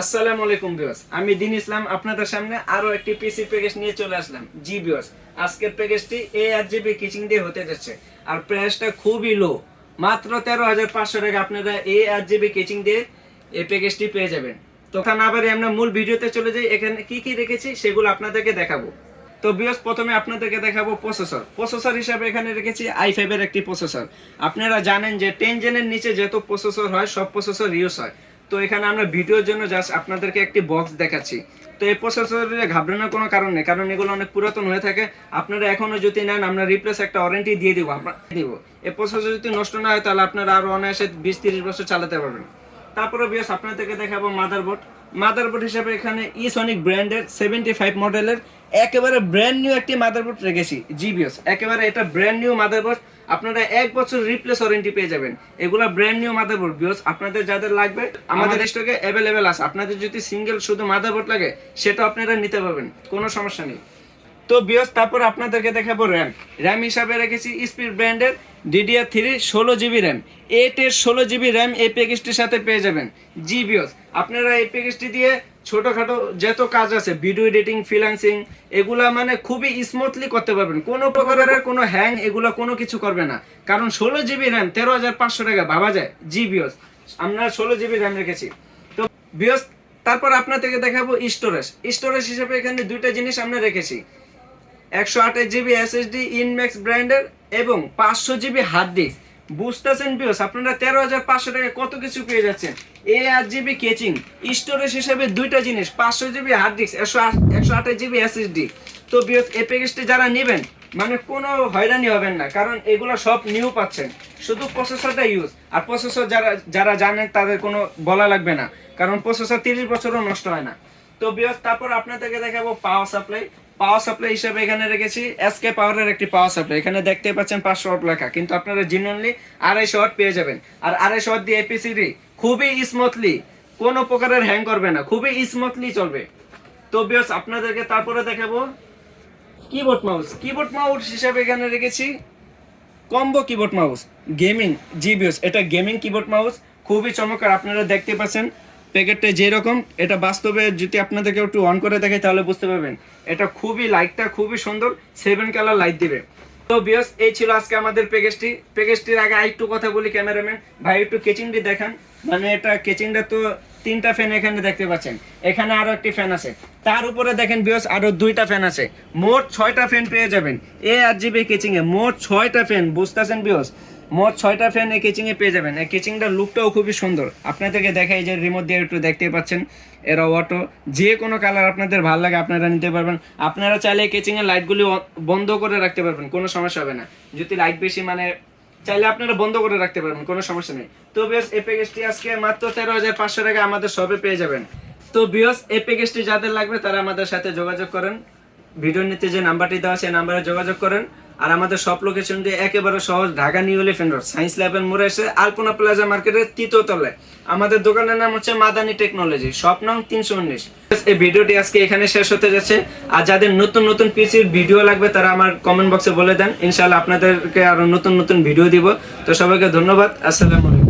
আসসালামু আলাইকুম বিয়স আমি দিন ইসলাম, আপনাদের সামনে আরও একটি পিসি প্যাকেজ নিয়ে চলে আসলাম। জি বিয়স আজকের প্যাকেজটি এ কিচিং দিয়ে হতে যাচ্ছে। আর প্রাইসটা খুবই লো মাত্র তেরো হাজার পাঁচশো টাকা আপনারা এ কিচিং দিয়ে এই প্যাকেজটি পেয়ে যাবেন। তখন আবার আমরা মূল ভিডিওতে চলে যাই। এখানে কি কি রেখেছি সেগুলো আপনাদেরকে দেখাবো। তো বিয়স প্রথমে আপনাদেরকে দেখাবো প্রসেসর প্রসেসর হিসাবে এখানে রেখেছি আই ফাইভের একটি প্রসেসর আপনারা জানেন যে টেন জেনের নিচে যত প্রসেসর হয়, সব প্রসেসর ইউজ হয়। তো এখানে আমরা ভিডিওর জন্য জাস্ট আপনাদেরকে একটি বক্স দেখাচ্ছি। তো এই প্রসেসরে ঘাবড়ানোর কোনো কারণ নেই, কারণ এগুলো অনেক পুরাতন হয়ে থাকে। আপনারা এখনও যদি নেন, আমরা রিপ্লেস একটা ওয়ারেন্টি দিয়ে দিব, আমরা দিব। এই প্রসেসর যদি নষ্ট না হয়, তাহলে আপনারা আরও অনায়াসে বিশ তিরিশ বছর চালাতে পারবেন। তারপরে বিয়াস আপনাদেরকে দেখাবো মাদারবোর্ড মাদারবোর্ড হিসেবে এখানে ইসনিক ব্র্যান্ডের সেভেন্টি ফাইভ মডেলের একেবারে ব্র্যান্ড নিউ একটি মাদারবোর্ড রেখেছি জিবিএস একেবারে এটা ব্র্যান্ড নিউ মাদারবোর্ড আপনারা এক বছর রিপ্লেস ওয়ারেন্টি পেয়ে যাবেন। এগুলো ব্র্যান্ড নিউ মাদারবোর্ড বিয়স আপনাদের যাদের লাগবে আমাদের স্টকে অ্যাভেলেবেল আছে। আপনাদের যদি সিঙ্গেল শুধু মাদারবোর্ড লাগে সেটা আপনারা নিতে পারবেন কোনো সমস্যা নেই। তো বিয়স, তারপর আপনাদেরকে দেখাবো র্যাম র্যাম হিসাবে রেখেছি স্পিড ব্র্যান্ডের ডিডিআর থ্রি ষোলো জিবি র্যাম এইট এর ষোলো জিবি র্যাম এই প্যাকেজটির সাথে পেয়ে যাবেন। জি বিয়স, আপনারা এই প্যাকেজটি দিয়ে ছোটখাটো যত কাজ আছে ভিডিও এডিটিং ফ্রিল্যান্সিং এগুলা মানে খুবই স্মুথলি করতে পারবেন। কোনো প্রকারের কোনো হ্যাং এগুলো কোনো কিছু করবে না। কারণ ষোলো জিবি র্যাম তেরো হাজার পাঁচশো টাকা, ভাবা যায়? জি বিয়স, আমরা ষোলো জিবি র্যাম রেখেছি। তো বিয়স, তারপর আপনাদেরকে দেখাবো স্টোরেজ স্টোরেজ হিসেবে এখানে দুইটা জিনিস আমরা রেখেছি। একশো আঠাশ জিবি এসএসডি ইনম্যাক্স ব্র্যান্ডের এবং পাঁচশো জিবি হার্ড ডিস্ক বুঝতেছেন বিয়স আপনারা তেরো হাজার পাঁচশো টাকা কত কিছু পেয়ে যাচ্ছেন? এ আট জিবি কেচিং স্টোরেজ হিসেবে দুইটা জিনিস, পাঁচশো জিবি হার্ড ডিস্ক একশো একশো আঠাশ জিবি এসএসডি তো বিয়স এ প্যাকেজটি যারা নেবেন মানে কোনো হয়রানি হবেন না, কারণ এগুলো সব নিউ পাচ্ছেন। শুধু প্রসেসরটা ইউজ আর প্রসেসর যারা যারা জানেন তাদের কোনো বলা লাগবে না, কারণ প্রসেসর তিরিশ বছরও নষ্ট হয় না। তো বিয়স তারপর আপনাদেরকে দেখাবো পাওয়ার সাপ্লাই পাওয়ার সাপ্লাই হিসেবে এখানে রেখেছি এসকে পাওয়ারের একটি পাওয়ার সাপ্লাই এখানে দেখতে পাচ্ছেন পাঁচশো ওয়াট লেখা, কিন্তু আপনারা জেনুইনলি আড়াইশো ওয়াট পেয়ে যাবেন। আর আড়াইশো ওয়াট দিয়ে এপিসিডি খুবই স্মুথলি কোনো প্রকারের হ্যাং করবে না, খুবই স্মুথলি চলবে। তো বিয়স আপনাদেরকে তারপরে দেখাবো কিবোর্ড মাউস কিবোর্ড মাউস হিসেবে এখানে রেখেছি কম্বো কিবোর্ড মাউস গেমিং জি জিবিএস এটা গেমিং কিবোর্ড মাউস খুবই চমৎকার, আপনারা দেখতে পাচ্ছেন প্যাকেটটা যেরকম, এটা বাস্তবে যদি আপনাদেরকে একটু অন করে দেখে তাহলে বুঝতে পারবেন। এটা খুবই লাইটটা খুবই সুন্দর সেভেন কালার লাইট দিবে। তো বিয়স এই ছিল আজকে আমাদের প্যাকেজটি প্যাকেজটির আগে আরেকটু কথা বলি ক্যামেরাম্যান ভাই, একটু কেচিংটি দেখান। মানে এটা কেচিংটা তো তিনটা ফ্যান এখানে দেখতে পাচ্ছেন। এখানে আরও একটি ফ্যান আছে। তার উপরে দেখেন বিয়স আরও দুইটা ফ্যান আছে। মোট ছয়টা ফ্যান পেয়ে যাবেন। এ আর জিবি কেচিং এ মোট ছয়টা ফ্যান বুঝতেছেন বিয়স মোট ছয়টা ফ্যান এই কেচিং এ পেয়ে যাবেন। এই কেচিংটার লুকটাও খুবই সুন্দর। আপনাদেরকে দেখাই যে রিমোট দিয়ে একটু দেখতে পাচ্ছেন, এরা অটো যে কোনো কালার আপনাদের ভালো লাগে আপনারা নিতে পারবেন। আপনারা চাইলে কেচিং এর লাইটগুলি বন্ধ করে রাখতে পারবেন, কোনো সমস্যা হবে না। যদি লাইট বেশি মানে চাইলে আপনারা বন্ধ করে রাখতে পারবেন, কোনো সমস্যা নেই। তো বিয়স এই প্যাকেজটি আজকে মাত্র তেরো হাজার পাঁচশো টাকা আমাদের সবে পেয়ে যাবেন। তো বিয়স এই প্যাকেজটি যাদের লাগবে তারা আমাদের সাথে যোগাযোগ করেন। ভিডিওর নিতে যে নাম্বারটি দেওয়া সেই নাম্বারে যোগাযোগ করেন। আর আমাদের সব লোকেশন দিয়ে একেবারে সহজ Dhaka new Elephant Road, science ল্যাবের মোড়ে এসে আলপনা প্লাজা মার্কেটের তৃতীয় তলায়। আমাদের দোকানের নাম হচ্ছে মাদানি টেকনোলজি সব নং তিনশো উনিশ। এই ভিডিওটি আজকে এখানে শেষ হতে যাচ্ছে। আর যাদের নতুন নতুন পিসির ভিডিও লাগবে, তারা আমার কমেন্ট বক্সে বলে দেন। ইনশাল্লাহ আপনাদেরকে আরও নতুন নতুন ভিডিও দিব। তো সবাইকে ধন্যবাদ। আসসালামু